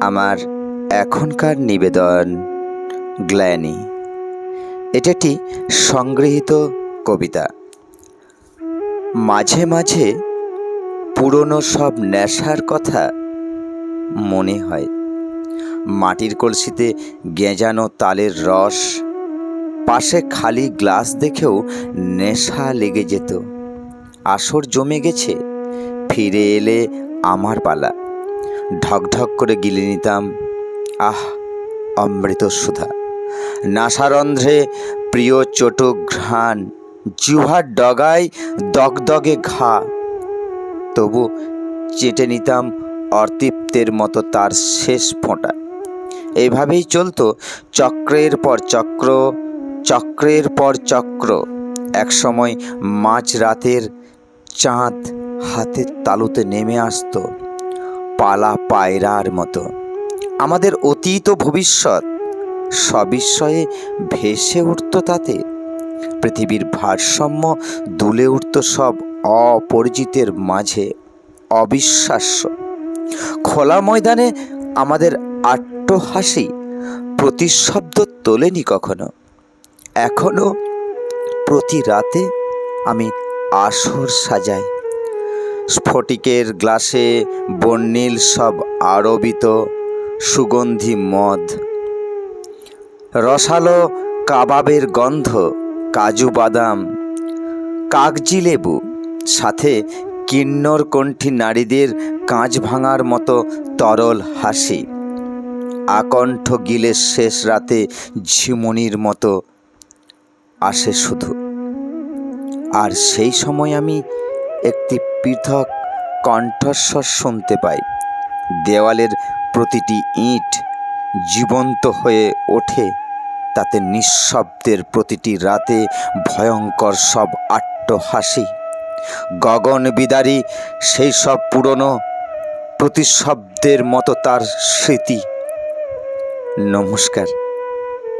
আমার এখনকার নিবেদন, গ্ল্যানি। এটা একটি সংগৃহীত কবিতা। মাঝে মাঝে পুরনো সব নেশার কথা মনে হয়। মাটির কলসিতে গেঁজানো তালের রস, পাশে খালি গ্লাস দেখেও নেশা লেগে যেত। আসর জমে গেছে, ফিরে এলে আমার পালা। ঢকঢক করে গিলে নিতাম। আহ, অমৃত সুধা। নাসারন্ধ্রে প্রিয় চটক ঘ্রাণ, জুহার ডগায় দগদগে ঘা। তবু চেটে নিতাম অতৃপ্তের মতো তার শেষ ফোঁটা। এইভাবেই চলতো চক্রের পর চক্র, চক্রের পর চক্র। একসময় মাঝ রাতের চাঁদ হাতের তালুতে নেমে আসতো। পালা পায়রার মতো। আমাদের অতীত ভবিষ্যৎ সবিস্ময়ে ভেসে উঠত তাতে। পৃথিবীর ভারসাম্য দুলে উঠত সব অপরিচিতের মাঝে, অবিশ্বাস্য। খোলা ময়দানে আমাদের আট্টহাসি প্রতিশব্দ তোলেনি কখনো। এখনও প্রতি রাতে আমি আসর সাজাই। স্ফটিকের গ্লাসে বর্ণিল সব আরবিত সুগন্ধি মদ। রসালো কাবাবের গন্ধ, কাজু বাদাম, কাগজি লেবু, সাথে কিন্নর কণ্ঠী নারীদের কাঁচ ভাঙার মতো তরল হাসি। আকণ্ঠ গিলে শেষ রাতে ঝিমুনির মতো আসে শুধু। আর সেই সময় আমি একটি পৃথক কণ্ঠস্বর শুনতে পাই। দেওয়ালের প্রতিটি ইঁট জীবন্ত হয়ে ওঠে, তাতে নিঃশব্দের প্রতিটি রাতে ভয়ঙ্কর সব আট্টহাসি। গগন বিদারী সেই সব পুরনো প্রতিশব্দের মতো তার স্মৃতি। নমস্কার।